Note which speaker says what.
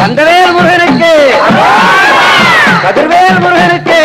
Speaker 1: கந்தவேல் முருகனுக்கு. கதிர்வேல் முருகனுக்கு.